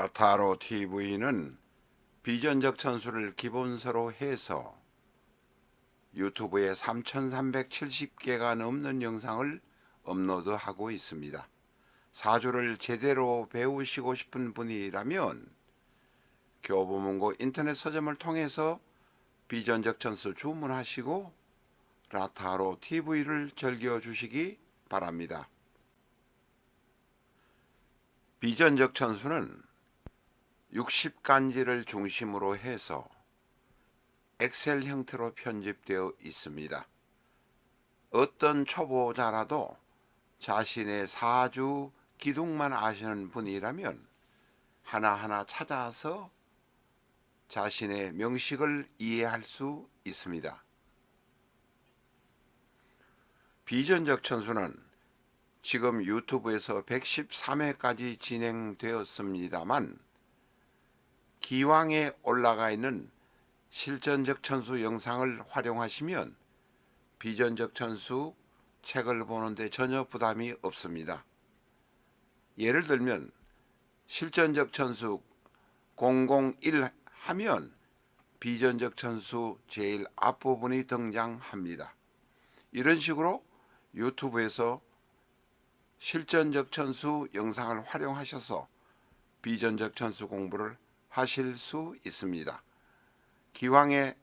라타로 TV는 비전적 천수를 기본서로 해서 유튜브에 3,370개가 넘는 영상을 업로드하고 있습니다. 사주를 제대로 배우시고 싶은 분이라면 교보문고 인터넷 서점을 통해서 비전적 천수 주문하시고 라타로 TV를 즐겨 주시기 바랍니다. 비전적 천수는 60간지를 중심으로 해서 엑셀 형태로 편집되어 있습니다. 어떤 초보자라도 자신의 사주 기둥만 아시는 분이라면 하나하나 찾아서 자신의 명식을 이해할 수 있습니다. 비전적 천수는 지금 유튜브에서 113회까지 진행되었습니다만 기왕에 올라가 있는 실전적 천수 영상을 활용하시면 비전적 천수 책을 보는데 전혀 부담이 없습니다. 예를 들면 실전적 천수 001 하면 비전적 천수 제일 앞부분이 등장합니다. 이런 식으로 유튜브에서 실전적 천수 영상을 활용하셔서 비전적 천수 공부를 하실 수 있습니다. 기왕에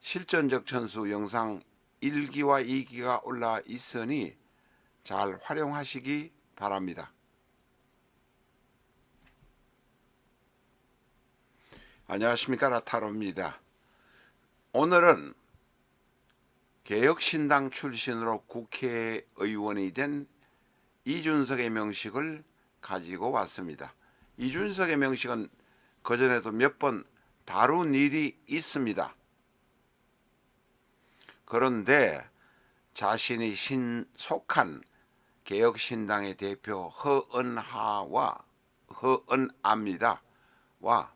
실전적 천수 영상 1기와 2기가 올라 있으니 잘 활용하시기 바랍니다. 안녕하십니까 라타로입니다. 오늘은 개혁신당 출신으로 국회의원이 된 이준석의 명식을 가지고 왔습니다. 이준석의 명식은 그전에도 몇 번 다룬 일이 있습니다. 그런데 자신이 신 속한 개혁신당의 대표 허은하와 허은아입니다. 와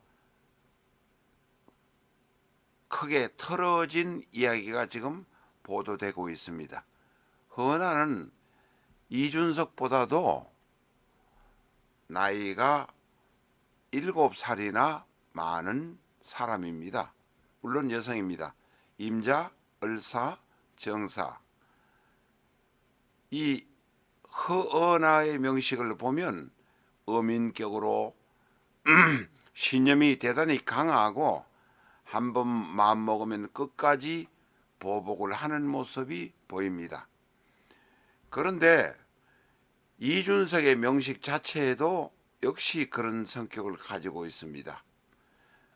크게 틀어진 이야기가 지금 보도되고 있습니다. 허은아는 이준석보다도 나이가 일곱 살이나 많은 사람입니다. 물론 여성입니다. 임자, 을사, 정사. 이 허언아의 명식을 보면 어민격으로 신념이 대단히 강하고 한 번 마음 먹으면 끝까지 보복을 하는 모습이 보입니다. 그런데 이준석의 명식 자체에도 역시 그런 성격을 가지고 있습니다.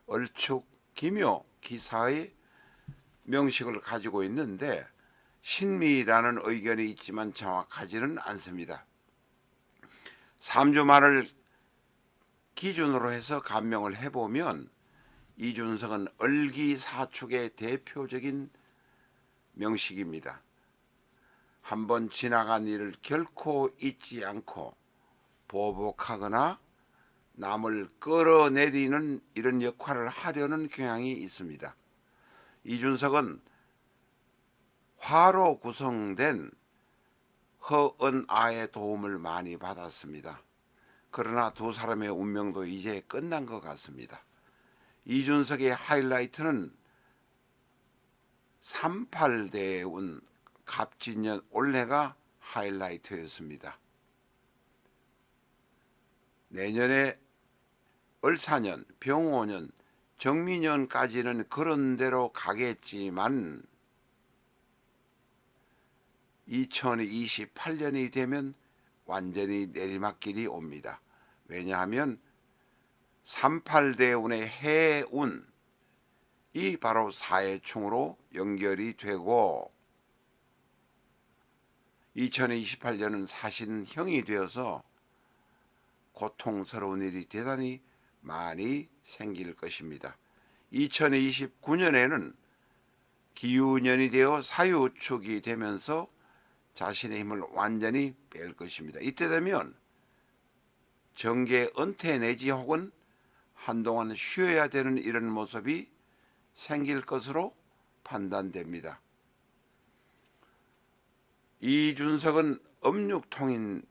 얼축 기묘 기사의 명식을 가지고 있는데 신미라는 의견이 있지만 정확하지는 않습니다. 삼주말을 기준으로 해서 감명을 해보면 이준석은 을기사축의 대표적인 명식입니다. 한번 지나간 일을 결코 잊지 않고 보복하거나 남을 끌어내리는 이런 역할을 하려는 경향이 있습니다. 이준석은 화로 구성된 허은아의 도움을 많이 받았습니다. 그러나 두 사람의 운명도 이제 끝난 것 같습니다. 이준석의 하이라이트는 38대에 운 갑진년 올해가 하이라이트였습니다. 내년에 을사년, 병오년, 정미년까지는 그런 대로 가겠지만 2028년이 되면 완전히 내리막길이 옵니다. 왜냐하면 38대운의 해운이 바로 사해충으로 연결이 되고 2028년은 사신형이 되어서 고통스러운 일이 대단히 많이 생길 것입니다. 2029년에는 기후년이 되어 사유축이 되면서 자신의 힘을 완전히 뺄 것입니다. 이때 되면 정계 은퇴 내지 혹은 한동안 쉬어야 되는 이런 모습이 생길 것으로 판단됩니다. 이준석은 업육통인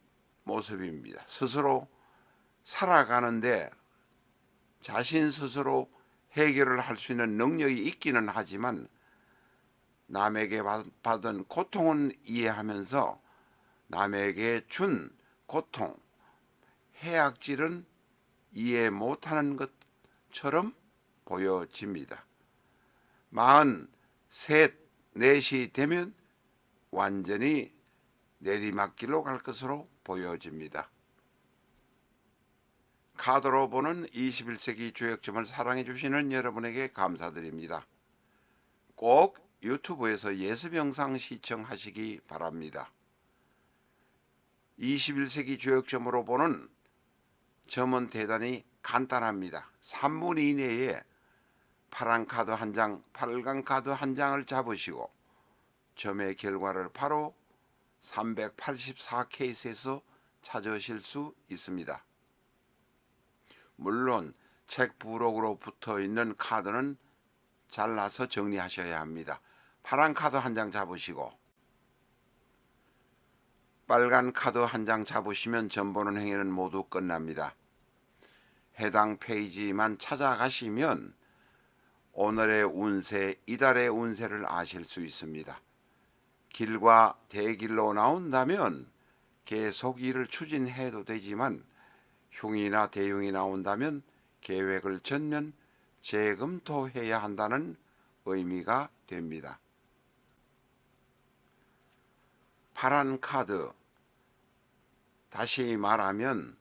모습입니다. 스스로 살아가는데 자신 스스로 해결을 할 수 있는 능력이 있기는 하지만 남에게 받- 받은 고통은 이해하면서 남에게 준 고통, 해악질은 이해 못하는 것처럼 보여집니다. 마흔 셋, 넷이 되면 완전히 내리막길로 갈 것으로 보여집니다. 카드로 보는 21세기 주역점을 사랑해 주시는 여러분에게 감사드립니다. 꼭 유튜브에서 예습 영상 시청하시기 바랍니다. 21세기 주역점으로 보는 점은 대단히 간단합니다. 3분 이내에 파란 카드 한 장, 빨간 카드 한 장을 잡으시고 점의 결과를 바로 384 케이스에서 찾으실 수 있습니다. 물론 책 부록으로 붙어 있는 카드는 잘라서 정리하셔야 합니다. 파란 카드 한 장 잡으시고 빨간 카드 한 장 잡으시면 점 보는 행위는 모두 끝납니다. 해당 페이지만 찾아가시면 오늘의 운세, 이달의 운세를 아실 수 있습니다. 길과 대길로 나온다면 계속 일을 추진해도 되지만 흉이나 대흉이 나온다면 계획을 전면 재검토해야 한다는 의미가 됩니다. 파란 카드 다시 말하면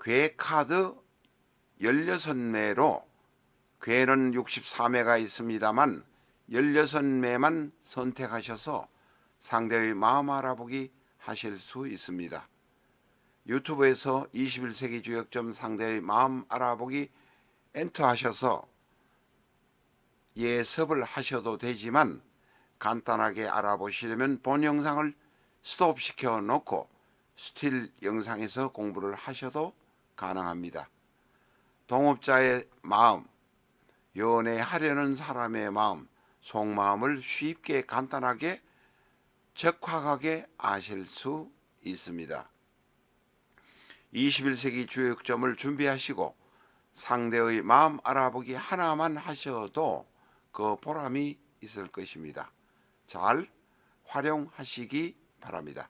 괴 카드 16매로 괴는 64매가 있습니다만 16매만 선택하셔서 상대의 마음 알아보기 하실 수 있습니다. 유튜브에서 21세기 주역점 상대의 마음 알아보기 엔터 하셔서 예습을 하셔도 되지만 간단하게 알아보시려면 본 영상을 스톱시켜 놓고 스틸 영상에서 공부를 하셔도 가능합니다. 동업자의 마음, 연애하려는 사람의 마음, 속마음을 쉽게 간단하게 적확하게 아실 수 있습니다. 21세기 주역점을 준비하시고 상대의 마음 알아보기 하나만 하셔도 그 보람이 있을 것입니다. 잘 활용하시기 바랍니다.